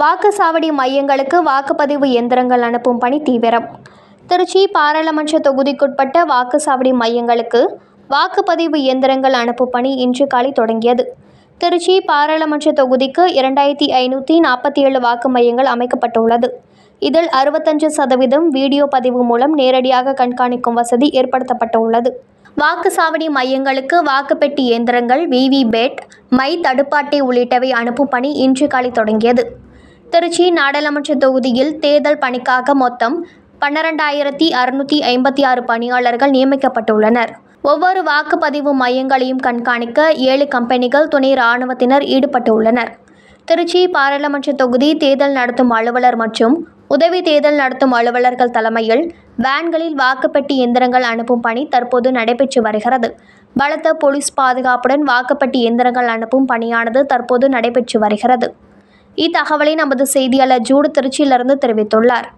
வாக்குச்சாவடி மையங்களுக்கு வாக்குப்பதிவு இயந்திரங்கள் அனுப்பும் பணி தீவிரம். திருச்சி பாராளுமன்ற தொகுதிக்குட்பட்ட வாக்குச்சாவடி மையங்களுக்கு வாக்குப்பதிவு இயந்திரங்கள் அனுப்பும் பணி இன்று காலை தொடங்கியது. திருச்சி பாராளுமன்ற தொகுதிக்கு இரண்டாயிரத்தி ஐநூற்றி நாற்பத்தி ஏழு வாக்கு மையங்கள் அமைக்கப்பட்டுள்ளது. இதில் அறுபத்தஞ்சு சதவீதம் வீடியோ பதிவு மூலம் நேரடியாக கண்காணிக்கும் வசதி ஏற்படுத்தப்பட்டுள்ளது. வாக்குச்சாவடி மையங்களுக்கு வாக்குப்பெட்டி இயந்திரங்கள் விவிபேட் மை தடுப்பாட்டை உள்ளிட்டவை அனுப்பும் பணி இன்று காலை தொடங்கியது. திருச்சி நாடாளுமன்ற தொகுதியில் தேர்தல் பணிக்காக மொத்தம் பன்னிரெண்டாயிரத்தி அறுநூற்றி ஐம்பத்தி ஆறு பணியாளர்கள் நியமிக்கப்பட்டுள்ளனர். ஒவ்வொரு வாக்குப்பதிவு மையங்களையும் கண்காணிக்க ஏழு கம்பெனிகள் துணை இராணுவத்தினர் ஈடுபட்டுள்ளனர். திருச்சி பாராளுமன்ற தொகுதி தேர்தல் நடத்தும் அலுவலர் மற்றும் உதவி தேர்தல் நடத்தும் அலுவலர்கள் தலைமையில் வேன்களில் வாக்குப்பெட்டி இயந்திரங்கள் அனுப்பும் பணி தற்போது நடைபெற்று வருகிறது. பலத்த போலீஸ் பாதுகாப்புடன் வாக்குப்பெட்டி இயந்திரங்கள் அனுப்பும் பணியானது தற்போது நடைபெற்று வருகிறது. இத்தகவலை நமது செய்தியாளர் ஜூடு திருச்சியிலிருந்து தெரிவித்துள்ளார்.